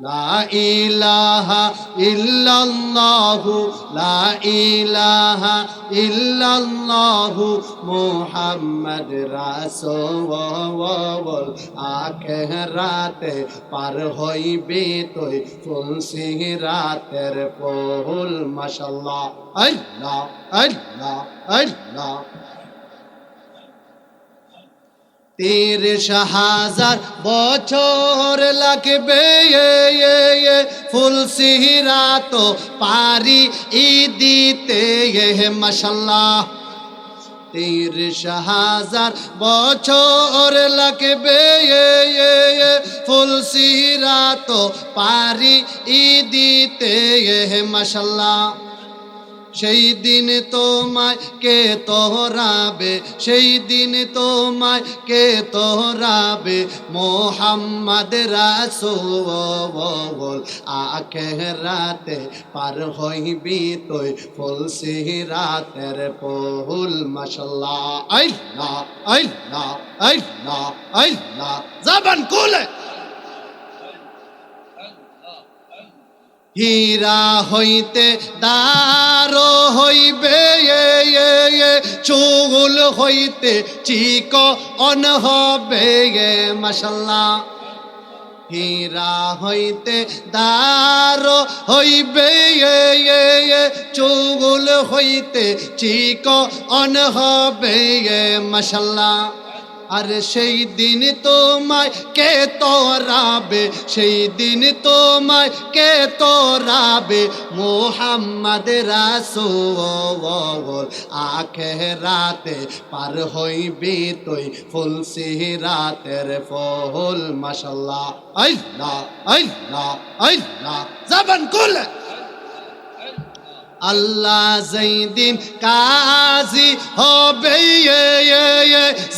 লা ইলাহা ইল্লাল্লাহু, লা ইলাহা ইল্লাল্লাহু মুহাম্মদ রাসূল আখেরাতে পার হইবে তুই ফুলসি রাতের ফুল, মাশাআল্লাহ। আল্লাহ আল্লাহ আল্লাহ। তিরিশ হাজার বছর লাগবে এ, এ, এ, ফুল সিহিরা তো পারি ই দিতে মশাল্লাহ। তিরিশ হাজার বছর লাগবে এ, এ, এ, ফুল সিহিরা তো পারি ই মশাল্লাহ। সেই দিন তোমায় কে তোহরাবে? সেই দিন তোমায় কে তোহরাবে? মোহাম্মদ রাসূল আখে রাতে পার হইবি তুই ফুল রাতের ফুল মাশাল্লাহ আল্লাহ আল্লাহ আল্লাহ আল্লাহ। জবান খুলে। হীরা হইতে দারো হইবে চুল হইতে চিক অন হবে এ, মাশাল্লাহ। হীরা হইতে দারো হইবে চুল হইতে চিক অন হবে এ, মাশাল্লাহ। আর সেই দিন তোমায় কে তোরাবে? সেই দিন তোমায় কে তোরাবে? মোহাম্মদ রাসূল আখে রাতে পার হইবি তুই, ফুল রাতের ফুল মাশাল্লাহ আল্লাহ আল্লাহ আল্লাহ। জবান কুলে আল্লাহ যেদিন কাজী হবে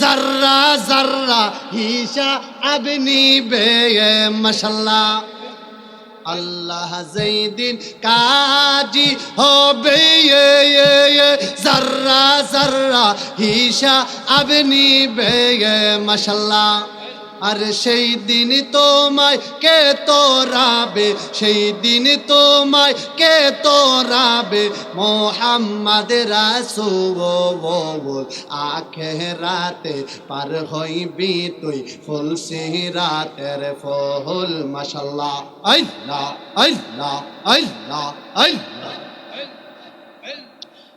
জাররা জাররা হিসা আবনি বে মশাল্লাহ। আল্লাহ যেদিন কাজী হবে জাররা জাররা হিসা আবনি বে মশাল্লাহ। আর সেই দিন তোমায় কে তোরাবে? সেই দিন তোমায় কে তোরাবে? মোহাম্মদ রাসূল আখে রাতে পার হইবি তুই ফুল রাতের ফুল মাশাল্লাহ আল্লাহ আল্লাহ আল্লাহ আল্লাহ।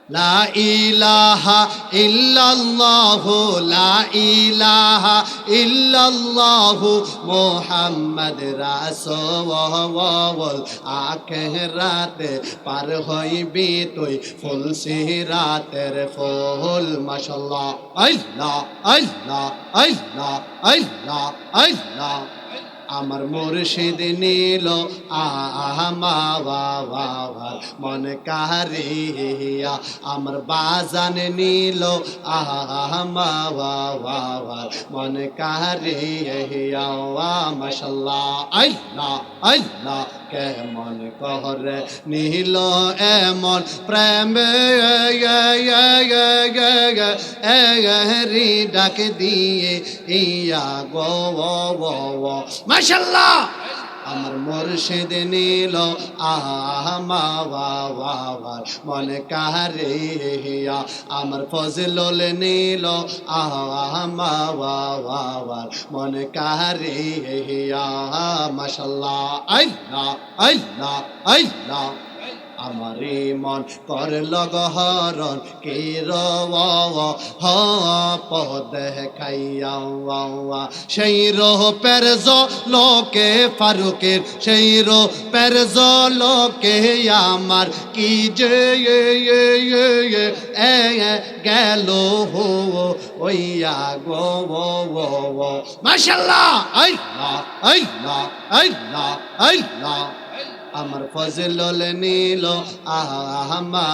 লা ইলাহা ইল্লাল্লাহু, লা ইলাহা ইল্লাল্লাহু মুহাম্মদ রাসূল আখিরাতে পার হইবি তুই, ফুল সিরাতের ফুল, মাশাআল্লাহ। আল্লাহ আল্লাহ আল্লাহ আল্লাহ আল্লাহ। আমার মুর্শিদ নীল আহমা মন কারিয়া। আমার বাজান নীল আহমা মন কারিয়া। মশাল্লাহ, আল্লাহ আল্লাহ। কেমন কহর নীল এমন প্রেম রি ডাক দিয়ে ইয়া গো মাশাল্লাহ আমার মুর্শিদ নীল আহমা বাবার মনে কাহারিয়া আমার ফজলুল নীল আহমা বাবার মনে কাহারিয়া মাশাল্লাহ, আল্লাহ আল্লাহ আল্লাহ। আমারে মন করল গহরণ কে পদ খাইয়া সেই রোহ পের লোকে ফারুকের, সেই রো পের লোকে আমার। কি যে গেল হো ওইয়া গো মাশাল্লাহ, আল্লাহ আল্লাহ আল্লাহ আল্লাহ। আমার ফজলল নীল আহমা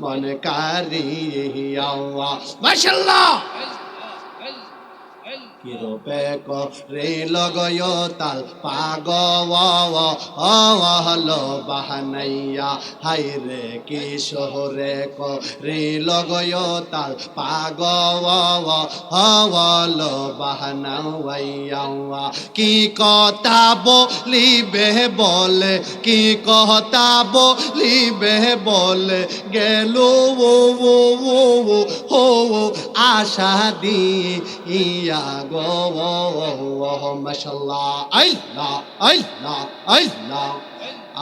মনে কারি মাশাল্লাহ কিরূপে করে লগয় তাল পাগ হলো বাহানাইয়া। হাই রে কি শহরে করে লগয় তাল পাগ হলো বাহানাইয়া। কি কথা বলিবে বলে, কি কথা বলিবে বলে গেল ও আশা দিয়ে গো মাশাল্লাহ। আল্লাহ আল্লাহ আল্লাহ।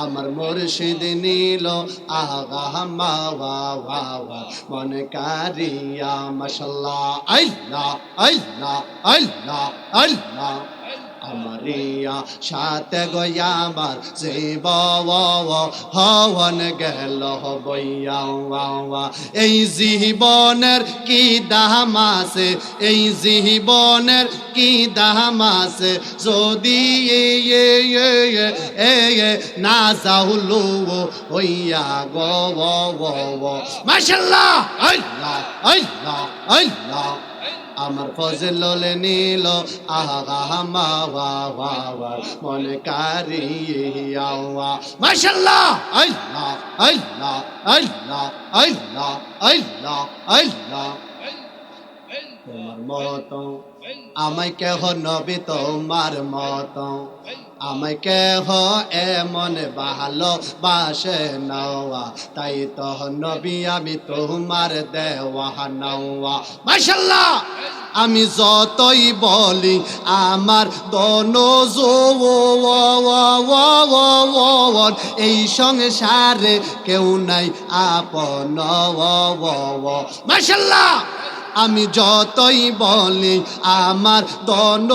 আমার মুর্শিদ নীল, আগা, মা, ওয়া ওয়া ওয়া। মন কারিয়া, মশাল্লাহ। আল্লাহ আল্লাহ আল্লাহ আল্লাহ। আমারিয়া সাথে গয়া আমার জীব হওয়ান গেল বইয়া ওয়া এই জীবনের কি দাম আছে এই জীবনের কি দাম আছে যদি না যাওলো হইয়া গো মাশাল্লাহ আল্লাহ আল্লাহ আল্লাহ আমার ফজল নীল, আহা মা মন কারিয়া মাশাল্লাহ আল্লাহ আল্লাহ আল্লাহ আল্লাহ আল্লাহ আল্লাহ। তোমার মতো আমায় কেহ নবী তোমার মত। আমায় কেহ এমন ভালো বাসে নওয়া। তাই তো নবী আমি তোমার দেওয়া নওয়া। মাশাল্লাহ আমি যতই বলি, আমার দন এই সংসারে কেউ নাই আপন মাশাল্লাহ আমি যতই বলি আমার দন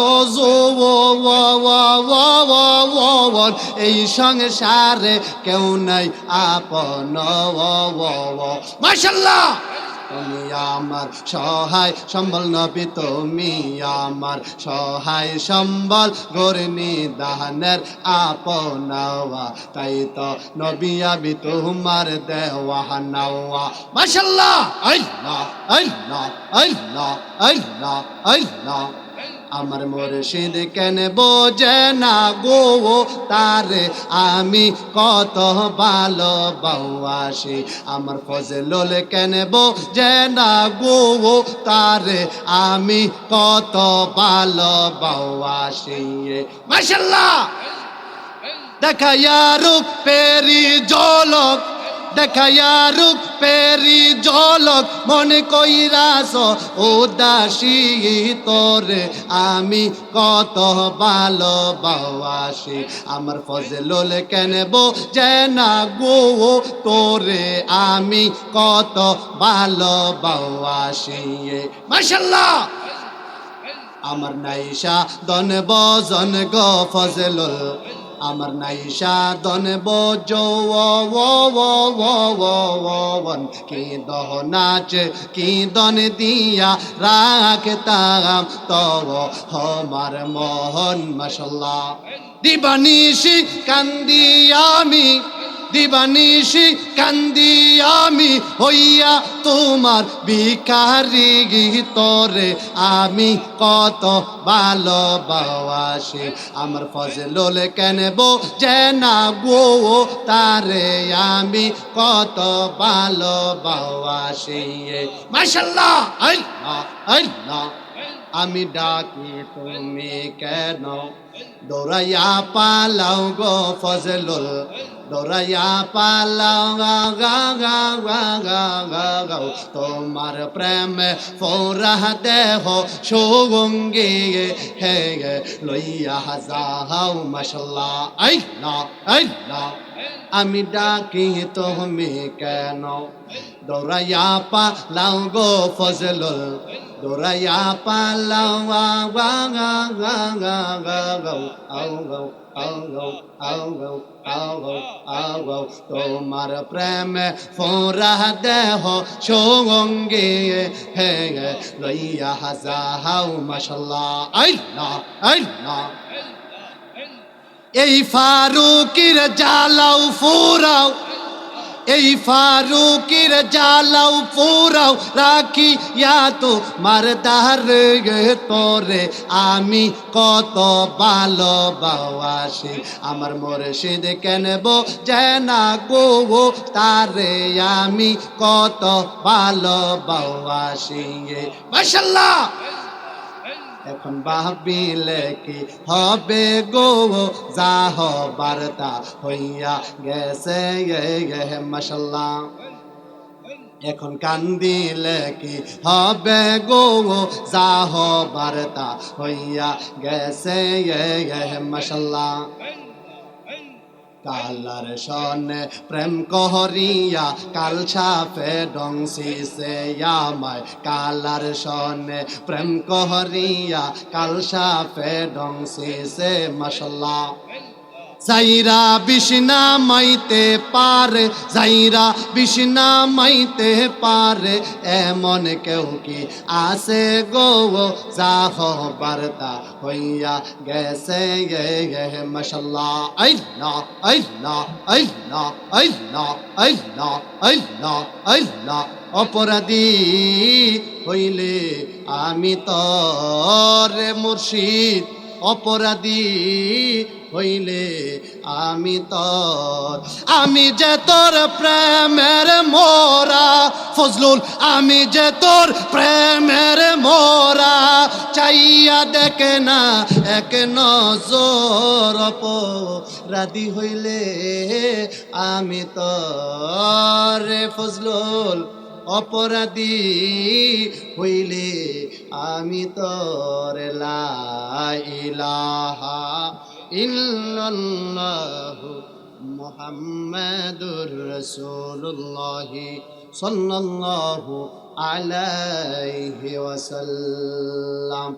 এই সংসারে কেউ নাই আপন মাশাল্লাহ! তুমি আমার সহায় সম্বল নবী, তুমি আমার সহায় সম্বল গরনি দাহানের আপনাওয়া। তাই তো নবী আবি তোমার দেওয়া নাওয়া। মাশাল্লাহ আল্লাহ আল্লাহ আল্লাহ আল্লাহ আল্লাহ। আমার মুর্শিদ কেন বোঝে না গো? তারে আমি কত ভালো বাউাসি আমার ফজলুল কেন বোঝে না গো? তারে আমি কত ভালো বাউাসি মাশাল্লাহ দেখা রূপ পেরি জলক দেখায়া রূপ পেরি জলক মনে কইরাস উদাসী তোরে আমি কত ভালো বাসি আমার ফজলুল কেন বো না গো, তোরে আমি কত ভালো বাসি মাশাল্লাহ! আমার নাইশা দন বজন গো ফজলুল। আমার নাইশা দন ওন কি দহ নাচ, কি দন দিয়া রাখতাম, তব হমার মোহন মশলা দিবানিশি কান্দি আমি দিবানিশি কান্দি আমি হইয়া তোমার ভিখারি তোরে আমি কত ভালোবাসি, আমার ফজলুল কেন বো না গো তারে। আমি কত ভালোবাসি মাশাল্লাহ আল্লাহ আল্লাহ। আমি ডাকি, তুমি কেন দৌড়াইয়া পালাও গো ফজলুল, দৌড়াইয়া পালাও, গা গা গা গা গা গা গাও তোমার প্রেমে ফোরা দেহ গে হে গে লইয়া যাও, মাশাল্লাহ। আল্লাহ আল্লাহ। আমি ডাকি তুমি কেন? দৌড়াইয়া পালাও গো ফজলুল। দৌড়াইয়া পালাও তোমার প্রেম ফোরা দেহ সঙ্গে হে লইয়া হাজাও মাশাল্লাহ, আল্লাহ আল্লাহ। এই ফারুকির জ্বালাও, ফুরাও। এই ফারুকির জ্বালাও পুরাও রাখি তো মারদার তোরে আমি কত ভালো বাবাসি আমার মুর্শিদ কেনব জেনা গো তারে আমি কত ভালো বাবাসি মাশাল্লাহ! এখন ভাবিলে কি হবে গো? যাহ বার্তা হইয়া গেছে, গে মাসাল্লাহ এখন কান্দিলে কি হবে গো? যাহ বার্তা হইয়া গেছে, গে মাসাল্লাহ কালার সনে প্রেম কহরিয়া, কাল ছাপে ডংসি সে আমায়। কালার সনে প্রেম কহরিয়া, কাল ছাপে ডংসি সে মশলা জাইরা বিষ্ণা মাইতে পারে জাইরা বিষ্ণা মাইতে পারে, এমন কেউ কি আসে গো? যাহ বার্তা হইয়া গেছে, গে গে মশাল্লা আই না আই না আই না আই না আই না আই না আই না। অপরাধী হইলে আমি তরে মুর্শিদ অপরাধী হইলে আমি তোর আমি যে তোর প্রেমের মোরা, ফজলুল, আমি যে তোর প্রেমের মোরা, চাইয়া দেখে না এক নজর অপরাধী হইলে আমি তোর ফজলুল। অপরাধী হইলে আমি তোর লা ইলাহা ইল্লাল্লাহু মুহাম্মাদুর রাসূলুল্লাহ সাল্লাল্লাহু আলাইহি ওয়াসাল্লাম।